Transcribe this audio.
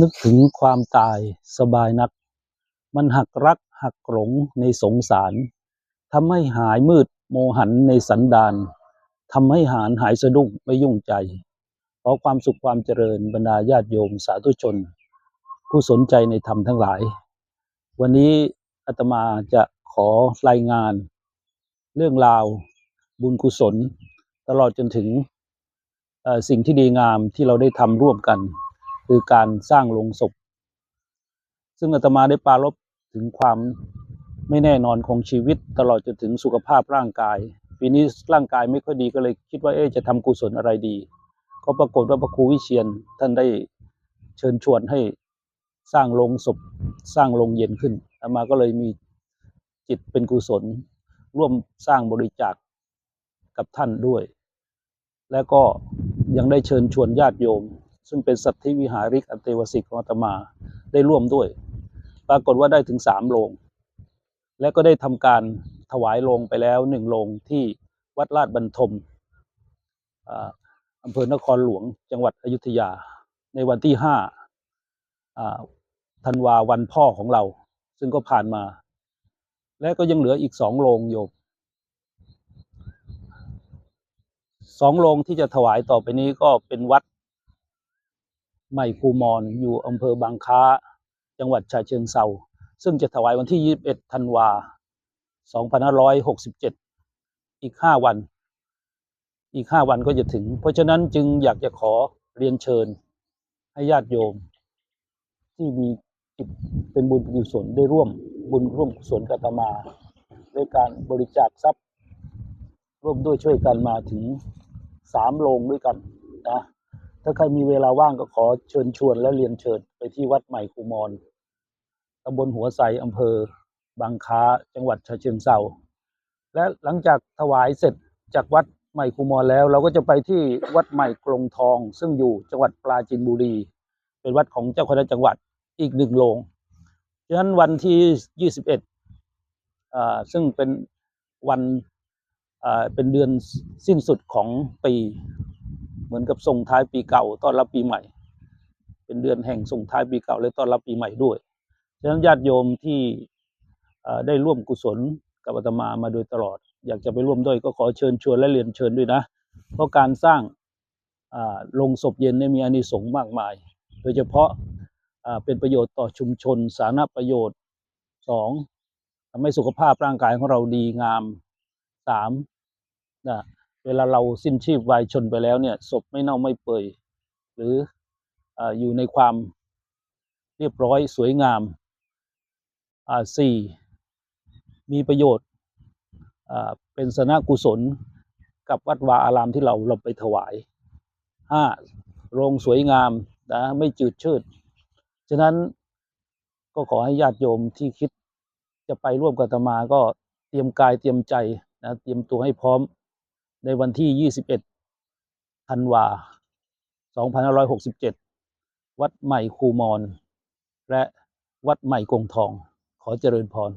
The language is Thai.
นึกถึงความตายสบายนัก มันหักรักหักหลงในสงสารทำให้หายมืดโมหันในสันดานทำให้หานหายสะดุ้งไม่ยุ่งใจขอความสุขความเจริญบรรดาญาติโยมสาธุชน ผู้สนใจในธรรมทั้งหลาย วันนี้อาตมาจะขอรายงาน เรื่องราวบุญกุศล ตลอดจนถึงสิ่งที่ดีงามที่เราได้ทำร่วมกัน คือการสร้างโลงศพ ซึ่งอาตมาได้ปารบถึงความไม่แน่นอนของชีวิตตลอดจนถึงสุขภาพร่างกาย ปีนี้ร่างกายไม่ค่อยดีก็เลยคิดว่าเอ๊จะทำกุศลอะไรดี ก็ปรากฏว่าพระครูวิเชียนท่านได้เชิญชวนให้สร้างโลงศพสร้างโลงเย็นขึ้นอาตมาก็เลยมีจิตเป็นกุศล ร่วมสร้างบริจาคกับท่านด้วย และก็ยังได้เชิญชวนญาติโยม ซึ่งเป็นสัตธิวิหาริกอันเตวสิกของอาตมาได้ร่วมด้วย ปรากฏว่าได้ถึงสามโรง และก็ได้ทำการถวายโรงไปแล้วหนึ่งโรงที่วัดลาดบรรทมอ่าอำเภอนครหลวงจังหวัดอยุธยา ในวันที่ห้าอ่าธันวาวันพ่อของเรา ซึ่งก็ผ่านมา และก็ยังเหลืออีกสองโรงโยมสองโรงที่จะถวายต่อไปนี้ก็เป็นวัด ใหม่ภูมอนอยู่อำเภอบางค้า จังหวัดฉะเชิงเซาซึ่งจะถวายวันที่ 21 ธันวา 2567 อีก 5 วัน อีก 5 วันก็จะถึง เพราะฉะนั้นจึงอยากจะขอเรียนเชิญให้ญาติโยม ที่มีจิตเป็นบุญกุศลได้ร่วมบุญร่วมกุศลกับอาตมาด้วยการบริจาคทรัพย์ ร่วมด้วยช่วยกันมาถึงสามโรงด้วยกันนะ ถ้าใครมีเวลาว่างก็ขอเชิญชวนและเรียนเชิญไปที่วัดใหม่คูมอนตำบลหัวไซอำเภอบางค้าจังหวัดฉะเชิงเซาและหลังจากถวายเสร็จจากวัดใหม่คูมอนแล้ว เราก็จะไปที่วัดใหม่กรงทอง ซึ่งอยู่จังหวัดปราจีนบุรี เป็นวัดของเจ้าคณะจังหวัดอีกหนึ่งโรงฉะนั้นวันที่ 21อ่าซึ่งเป็นวันอ่าเป็นเดือนสิ้นสุดของปี เหมือนกับส่งท้ายปีเก่าต้อนรับปีใหม่ เป็นเดือนแห่งส่งท้ายปีเก่าและต้อนรับปีใหม่ด้วยฉะนั้นญาติโยมที่ได้ร่วมกุศลกับอาตมามาโดยตลอด อยากจะไปร่วมด้วยก็ขอเชิญชวนและเรียนเชิญด้วยนะ เพราะการสร้างอ่าโรงศพเย็นเนี่ยมีอานิสงส์มากมาย โดยเฉพาะเป็นประโยชน์ต่อชุมชน สาธารณประโยชน์สองทำให้สุขภาพร่างกายของเราดีงามสามนะ เวลาเราสิ้นชีพวายชนไปแล้วเนี่ยศพไม่เน่าไม่เปื่อยหรืออยู่ในความเรียบร้อยสวยงามสี่มีประโยชน์เป็นสนากุศลกับวัดวาอารามที่เราเราไปถวายห้าโรงสวยงามนะไม่จืดชืด ฉะนั้นก็ขอให้ญาติโยมที่คิดจะไปร่วมกับอาตมาก็เตรียมกายเตรียมใจนะเตรียมตัวให้พร้อม ในวันที่ 21 ธันวา 2567 วัดใหม่คูมอน และวัดใหม่กงทอง ขอเจริญพร